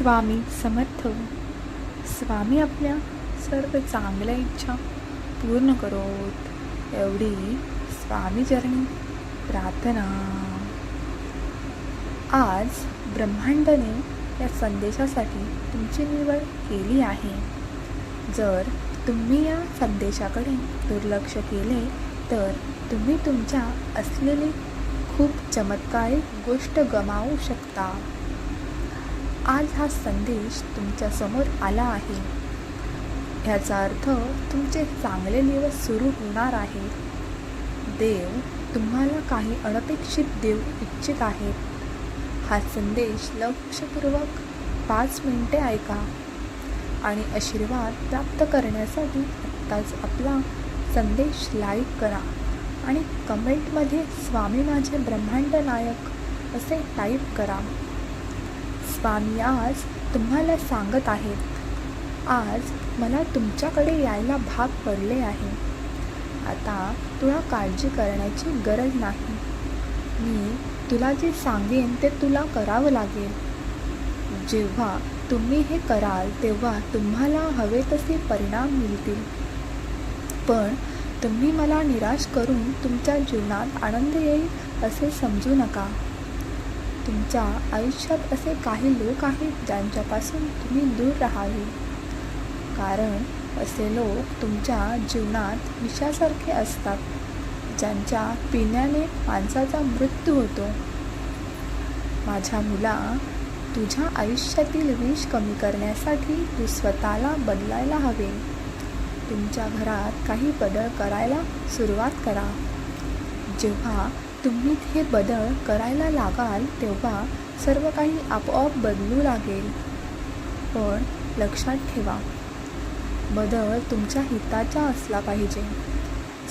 स्वामी समर्थ. स्वामी आपल्या सर्व चांगल्या इच्छा पूर्ण करोत. एवढी स्वामी चरणी प्रार्थना. आज ब्रह्मांडाने या संदेशासाठी तुमची निवड केली आहे. जर तुम्ही या संदेशाकडे दुर्लक्ष केले तर तुम्ही तुमच्या असलेली खूप चमत्कारिक गोष्ट गमावू शकता. आज हा संदेश तुमच्यासमोर आला आहे. ह्याचा अर्थ तुमचे चांगले दिवस सुरू होणार आहे देव तुम्हाला काही अनपेक्षित देऊ इच्छित आहेत. हा संदेश लक्षपूर्वक पाच मिनिटे ऐका आणि आशीर्वाद प्राप्त करण्यासाठी आत्ताच आपला संदेश लाईक करा आणि कमेंटमध्ये स्वामी माझे ब्रह्मांड नायक असे टाईप करा. स्वामी आज तुम्हाला सांगत आहेत आज मला तुमच्याकडे यायला भाग पडले आहे. आता तुला काळजी करण्याची गरज नाही. मी तुला जे सांगेन ते तुला करावं लागेल. जेव्हा तुम्ही हे कराल तेव्हा तुम्हाला हवे तसे परिणाम मिळतील. पण तुम्ही मला निराश करून तुमच्या जीवनात आनंद येईल असे समजू नका. तुमच्या आयुष्यात असे काही लोक आहेत ज्यांच्यापासून तुम्ही दूर राहावे. कारण असे लोक तुमच्या जीवनात विषासारखे असतात ज्यांच्या पिण्याने माणसाचा मृत्यू होतो. माझ्या मुला तुझ्या आयुष्यातील विष कमी करण्यासाठी तू स्वतःला बदलायला हवे. तुमच्या घरात काही बदल करायला सुरुवात करा. जेव्हा तुम्ही हे बदल करायला लागाल तेव्हा सर्व काही आपोआप बदलू लागेल. पण लक्षात ठेवा बदल तुमच्या हिताचा असला पाहिजे.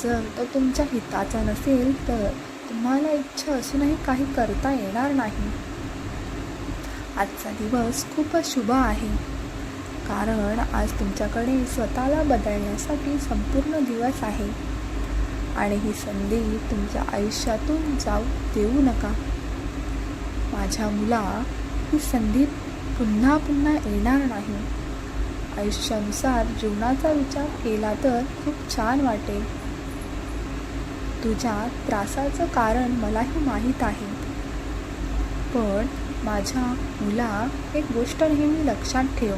जर तो तुमच्या हिताचा नसेल तर तुम्हाला इच्छा असूनही काही करता येणार नाही. आजचा दिवस खूपच शुभ आहे. कारण आज तुमच्याकडे स्वतःला बदलण्यासाठी संपूर्ण दिवस आहे. आणि ही संधी तुमच्या आयुष्यातून जाऊ देऊ नका. माझ्या मुला ही संधी पुन्हा पुन्हा येणार नाही. आयुष्यानुसार जीवनाचा विचार केला तर खूप छान वाटेल. तुझ्या त्रासाचं कारण मलाही माहीत आहे. पण माझ्या मुला एक गोष्ट नेहमी लक्षात ठेव.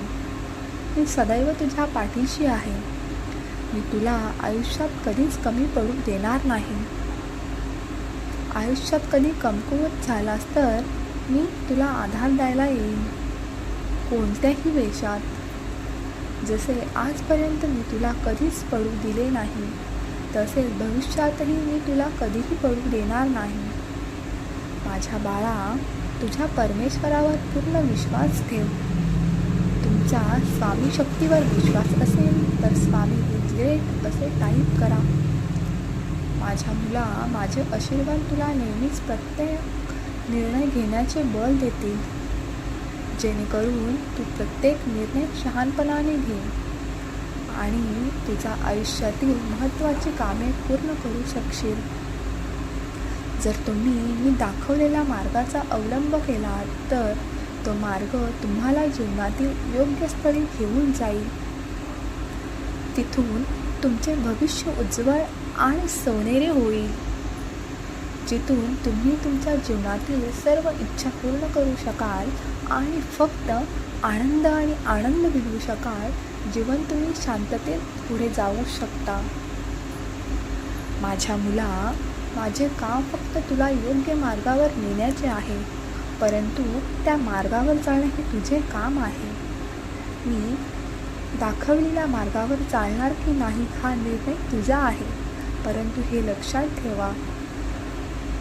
मी सदैव तुझ्या पाठीशी आहे. मी तुला आयुष्यात कधीच कमी पडू देणार नाही. आयुष्यात कधी कमकुवत झालास तर मी तुला आधार द्यायला येईन कोणत्याही वेशात जसे आजपर्यंत मी तुला कधीच पडू दिले नाही तसेच भविष्यातही मी तुला कधीही पडू देणार नाही. माझ्या बाळा तुझ्या परमेश्वरावर पूर्ण विश्वास ठेव. तुमचा स्वामी शक्तीवर विश्वास असेल तर स्वामी इज ग्रेट असे टाईप करा. माझ्या मुला माझे आशीर्वाद तुला नेहमीच प्रत्येक निर्णय घेण्याचे बळ देतील. जेणेकरून तू प्रत्येक निर्णय शहाणपणाने घे आणि तुझ्या आयुष्यातील महत्त्वाची कामे पूर्ण करू शकशील. जर तुम्ही मी दाखवलेल्या मार्गाचा अवलंब केला तर तो मार्ग तुम्हाला जीवनातील योग्य स्थळी घेऊन जाईल. तिथून तुमचे भविष्य उज्ज्वल आणि सोनेरे होईल. जिथून तुम्ही तुमच्या जीवनातील सर्व इच्छा पूर्ण करू शकाल आणि फक्त आनंद आणि आनंद मिळवू शकाल. जीवन तुम्ही शांततेत पुढे जाऊ शकता. माझ्या मुला माझे काम फक्त तुला योग्य मार्गावर नेण्याचे आहे. परंतु त्या मार्गावर जाणं हे तुझे काम आहे. मी दाखवलेल्या मार्गावर चालणार की नाही हा निर्णय तुझा आहे. परंतु हे लक्षात ठेवा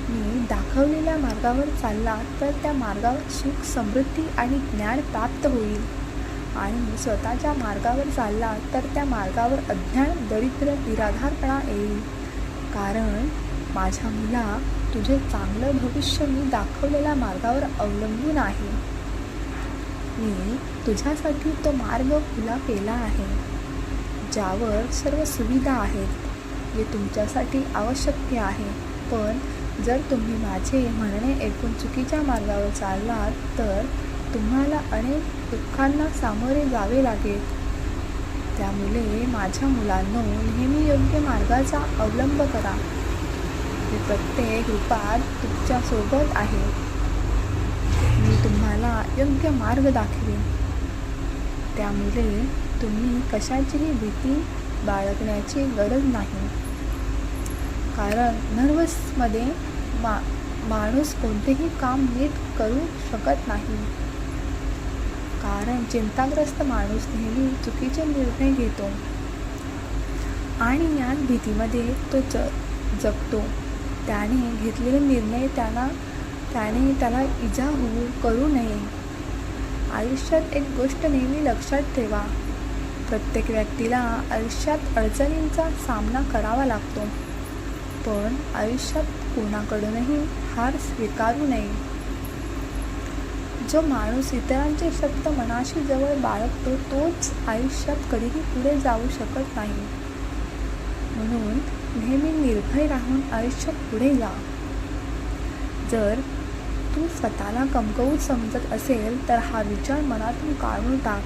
मी दाखवलेल्या मार्गावर चालला तर त्या मार्गावर सुख समृद्धी आणि ज्ञान प्राप्त होईल. आणि स्वतःच्या मार्गावर चालला तर त्या मार्गावर अज्ञान दरिद्र निराधारपणा येईल. कारण माझ्या मुला तुझे चांगलं भविष्य मी दाखवलेल्या मार्गावर अवलंबून आहे. मी तुझ्यासाठी तो मार्ग खुला केला आहे ज्यावर सर्व सुविधा आहेत जे तुमच्यासाठी आवश्यक आहे. पण जर तुम्ही माझे म्हणणे ऐकून चुकीच्या मार्गावर चाललात तर तुम्हाला अनेक दुःखांना सामोरे जावे लागेल. त्यामुळे माझ्या मुलांनो नेहमी योग्य मार्गाचा अवलंब करा. मी प्रत्येक रूपात तुमच्यासोबत आहे. मी तुम्हाला योग्य मार्ग दाखवेन. त्यामुळे तुम्ही कशाचीही भीती बाळगण्याची गरज नाही. कारण नर्वसमध्ये मा माणूस कोणतेही काम नीट करू शकत नाही. कारण चिंताग्रस्त माणूस नेहमी चुकीचे निर्णय घेतो. आणि या भीतीमध्ये तो ज जगतो. त्याने घेतलेले निर्णय त्यांना त्याने त्याला इजा होऊ करू नये. आयुष्यात एक गोष्ट नेहमी लक्षात ठेवा. प्रत्येक व्यक्तीला आयुष्यात अडचणींचा सामना करावा लागतो. पण आयुष्यात कोणाकडूनही हार स्वीकारू नये. जो माणूस इतरांचे शब्द मनाशी जवळ बाळगतो तोच आयुष्यात कधीही पुढे जाऊ शकत नाही. म्हणून नेहमी निर्भय राहून आयुष्यात पुढे जा जर तू स्वतःला कमकवून समजत असेल तर हा विचार मनातून काढून टाक.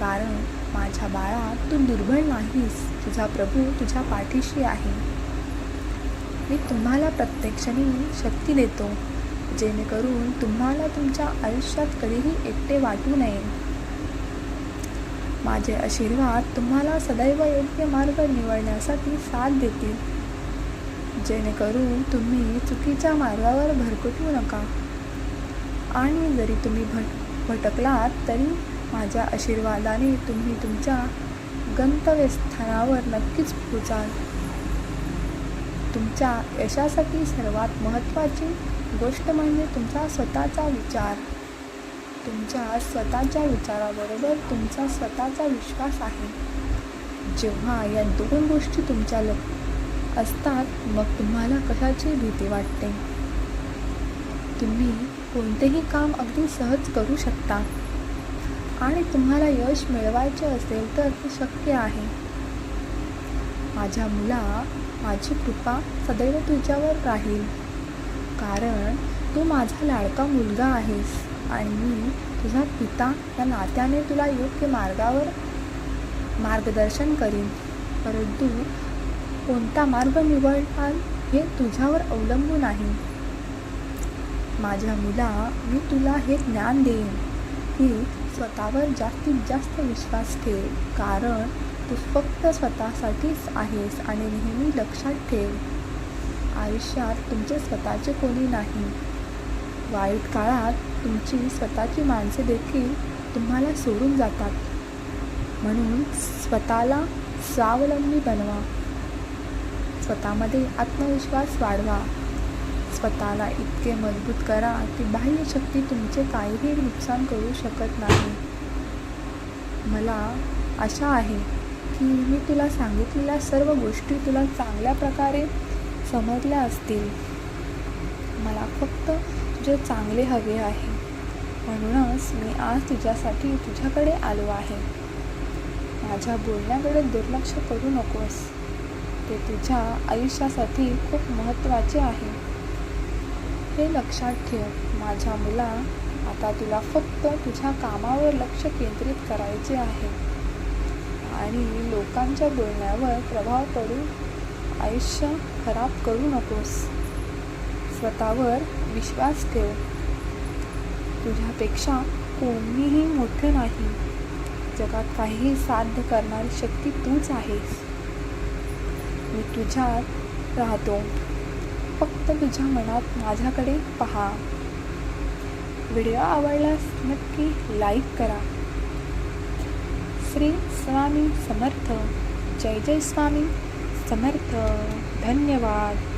कारण माझ्या बाळा तू दुर्बळ नाहीस. तुझा प्रभू तुझ्या पाठीशी आहे. मी तुम्हाला प्रत्यक्षाने शक्ती देतो जेणेकरून तुम्हाला तुमच्या आयुष्यात कधीही एकटे वाटू नये. माझे आशीर्वाद तुम्हाला सदैव योग्य मार्ग निवडण्यासाठी साथ देतील. जेणेकरून तुम्ही चुकीच्या मार्गावर भरकटू नका. आणि जरी तुम्ही भट भटकलात तरी माझ्या आशीर्वादाने तुम्ही तुमच्या गंतव्यस्थानावर नक्कीच पोचाल तुमच्या यशासाठी सर्वात महत्त्वाची गोष्ट म्हणजे तुमचा स्वतःचा विचार. तुमच्या स्वतःच्या विचाराबरोबर तुमचा स्वतःचा विश्वास आहे. जेव्हा या दोन गोष्टी तुमच्या ल असतात मग तुम्हाला कशाची भीती वाटते? तुम्ही कोणतेही काम अगदी सहज करू शकता. आणि तुम्हाला यश मिळवायचे असेल तर ते शक्य आहे. माझ्या मुला माझी कृपा सदैव तुझ्यावर राहील. कारण तू माझा लाडका मुलगा आहेस. आणि मी तुझा पिता या नात्याने तुला योग्य मार्गावर मार्गदर्शन करीन. परंतु कोणता मार्ग निवडाल हे तुझ्यावर अवलंबून आहे. माझ्या मुला मी तुला हे ज्ञान देईन की स्वतःवर जास्तीत जास्त विश्वास ठेव कारण तू फक्त स्वतःसाठीच आहेस आणि नेहमी लक्षात ठेव. आयुष्यात तुमचे स्वतःचे कोणी नाही. वाईट काळात तुमची स्वतःची माणसे देखील तुम्हाला सोडून जातात. म्हणून स्वतःला स्वावलंबी बनवा. स्वतःमध्ये आत्मविश्वास वाढवा. स्वतःला इतके मजबूत करा की बाह्य शक्ती तुमचे काहीही नुकसान करू शकत नाही. मला आशा आहे की मी तुला सांगितलेल्या सर्व गोष्टी तुला चांगल्या प्रकारे समजल्या असतील. मला फक्त तुझे चांगले हवे आहे म्हणूनच मी आज तुझ्यासाठी तुझ्याकडे आलो आहे. माझ्या बोलण्याकडे दुर्लक्ष करू नकोस. ते तुझ्या आयुष्यासाठी खूप महत्त्वाचे आहे. हे लक्षात ठेव माझ्या मुला आता तुला फक्त तुझ्या कामावर लक्ष केंद्रित करायचे आहे. आणि लोकांच्या बोलण्यावर प्रभाव पडून आयुष्य खराब करू नकोस. स्वतःवर विश्वास ठेव. तुझ्यापेक्षा कोणीही मोठे नाही. जगात काहीही साध्य करणारी शक्ती तूच आहेस. मी तुझ्यात राहतो. फक्त तुझ्या मनात माझ्याकडे पहा. व्हिडिओ आवडल्यास नक्की लाईक करा. श्री स्वामी समर्थ. जय जय स्वामी समर्थ. धन्यवाद.